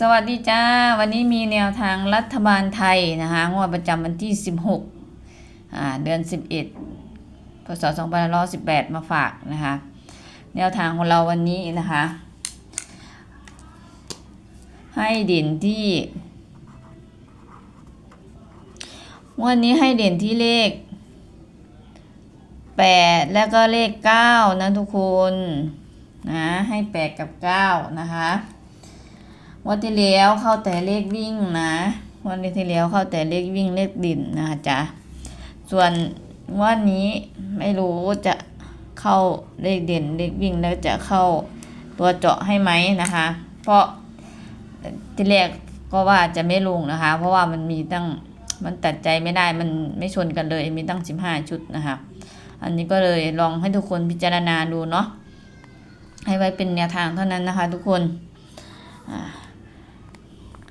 สวัสดีจ้า วันนี้มีแนวทางรัฐบาลไทยนะคะงวดประจำวันที่ 16อ่าเดือน 11พศ2518 มาฝากนะคะ แนวทางของเราวันนี้นะคะ ให้เด่นที่วันนี้ให้เด่นที่เลข 8 แล้วก็เลข 9 นะทุกคนนะให้ 8 กับ 9 นะคะ วันที่แล้วเข้าแต่เลขวิ่งนะวันที่แล้วเข้าแต่เลขวิ่งเลขดินนะคะจ๊ะส่วนวันนี้ไม่รู้จะเข้าเลขเด่นเลขวิ่งแล้วจะเข้าตัวเจาะให้ไหมนะคะ เพราะที่แรกก็ว่าจะไม่ลงนะคะ เพราะว่ามันมีตั้งมันตัดใจไม่ได้มันไม่ชนกันเลยมีตั้ง15ชุดนะคะ อันนี้ก็เลยลองให้ทุกคนพิจารณาดูเนาะให้ไว้เป็นแนวทางเท่านั้นนะคะ ทุกคนอ่า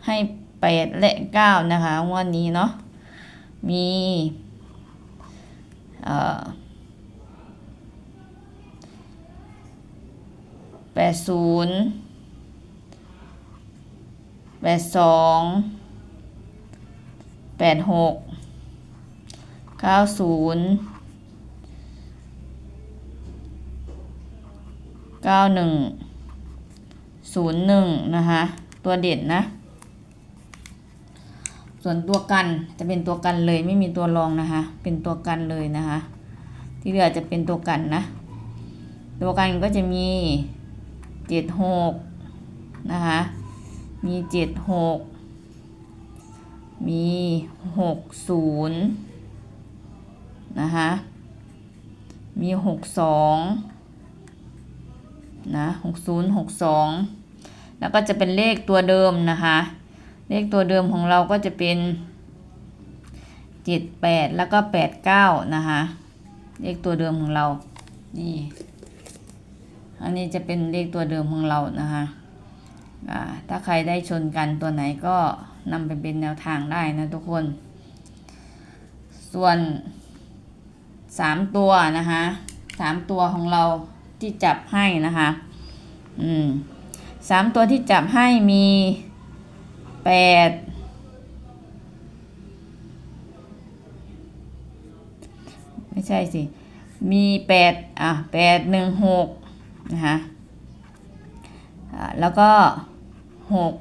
ให้แปดและเก้านะคะงวันนี้เนาะมีเอ่อแปดศูนย์แปดสองแปดหกเก้าศูนย์เก้าหนึ่งศูนย์หนึ่งนะคะ ตัวเด่นนะ ส่วนตัวกันจะเป็นตัวกันเลยไม่มีตัวรองนะคะ เป็นตัวกันเลยนะคะ ที่เหลือจะเป็นตัวกันนะ ตัวกันก็จะมีเจ็ดหกนะคะมีเจ็ดหกมีหกศูนย์นะคะมีหกสองนะหกศูนย์หกสองแล้วก็จะเป็นเลขตัวเดิมนะคะ เลขตัวเดิมของเราก็จะเป็นเจ็ดแปดแล้วก็แปดเก้านะคะเลขตัวเดิมของเรา นี่ อันนี้จะเป็นเลขตัวเดิมของเรานะคะถ้าใครได้ชนกันตัวไหนก็นำไปเป็นแนวทางได้นะทุกคน ส่วนสามตัวนะคะสามตัวของเราที่จับให้นะคะ อืมสามตัวที่จับให้มี แปดไม่ใช่สิ มีแปดอะแปดหนึ่งหกนะคะอ่าแล้วก็หก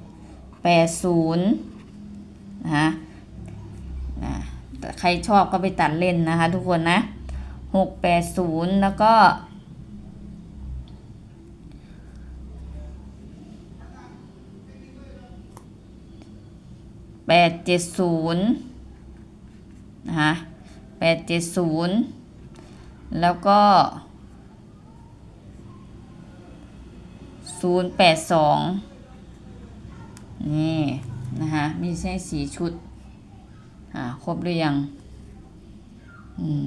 แปดศูนย์นะคะอ่าใครชอบก็ไปตัดเล่นนะคะทุกคนนะหกแปดศูนย์แล้วก็ แปดเจ็ดศูนย์นะคะแปดเจ็ดศูนย์แล้วก็ศูนย์แปดสองนี่นะคะมีใช่สีชุดอ่าครบหรือยังอืม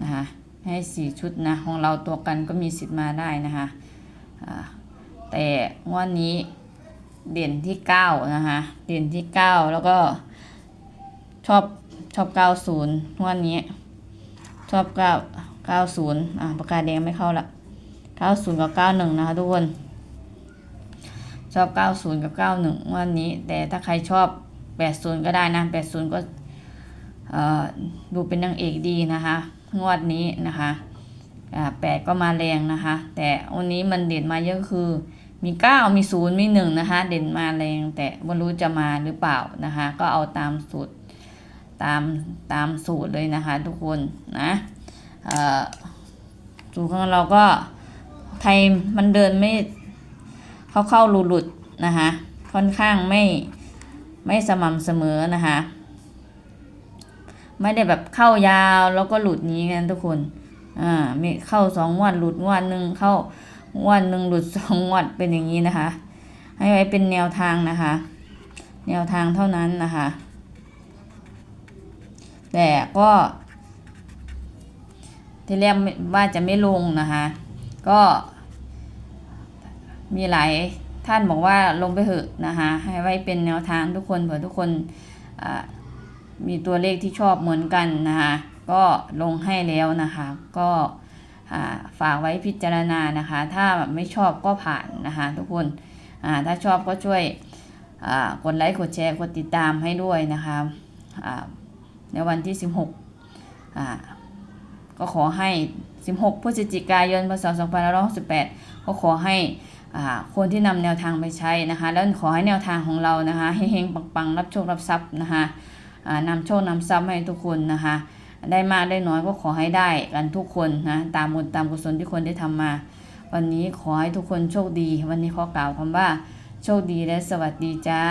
นะคะให้สี่ชุดนะของเราตัวกันก็มีสิทธิ์มาได้นะคะอ่าแต่งวันนี้ เด่นที่เก้านะคะเด่นที่เก้าแล้วก็ชอบชอบเก้าศูนย์วันนี้ ชอบเก้าเก้าศูนย์อะปากกาแดงไม่เข้าละเก้าศูนย์กับเก้าหนึ่งนะคะทุกคน ชอบเก้าศูนย์กับเก้าหนึ่งวันนี้ แต่ถ้าใครชอบแปดศูนย์ก็ได้นะแปดศูนย์ก็อ่อดูเป็นนางเอกดีนะคะ งวดนี้นะคะอ่าแปดก็มาแรงนะคะ แต่วันนี้มันเด่นมาเยอะคือ มีเก้ามีศูนย์มีหนึ่งนะคะ เด่นมาแรงแต่ไม่รู้จะมาหรือเปล่านะคะ ก็เอาตามสูตรตามตามสูตรเลยนะคะ ทุกคนนะเอ่อสูตรของเราก็ไทยมันเดินไม่เข้าเข้าหลุดหลุดๆนะคะค่อนข้างไม่ไม่สม่ำเสมอนะคะไม่ได้แบบเข้ายาวแล้วก็หลุดนี้กันทุกคนอ่ามีเข้าสองงวันหลุดงวันหนึ่งเข้า งวันหนึ่งหลุดสองงวันเป็นอย่างนี้นะคะ ให้ไว้เป็นแนวทางนะคะ แนวทางเท่านั้นนะคะ แต่ก็ที่แรกว่าจะไม่ลงนะคะ ก็มีหลายท่านบอกว่าลงไปเหอะนะคะให้ไว้เป็นแนวทางทุกคนเผื่อทุกคนมีตัวเลขที่ชอบเหมือนกันนะคะก็ลงให้แล้วนะคะ ก็ ฝากไว้พิจารณานะคะ ถ้าไม่ชอบก็ผ่านนะคะทุกคนถ้าชอบก็ช่วยกดไลค์กดแชร์กดติดตามให้ด้วยนะคะในวันที่ 16 ก็ขอให้ 16 พฤศจิกายน พศ 2568 ก็ขอให้อ่คนที่นำแนวทางไปใช้นะคะ แล้วขอให้แนวทางของเรานะคะเฮงๆปังๆ รับโชครับทรัพย์นะคะอ่านำโชคนำทรัพย์ให้ทุกคนนะคะ ได้มากได้น้อยก็ขอให้ได้กันทุกคนนะตามบุญตามกุศลที่คนได้ทำมา วันนี้ขอให้ทุกคนโชคดี วันนี้ขอกล่าวคำว่า โชคดีและสวัสดีจ้า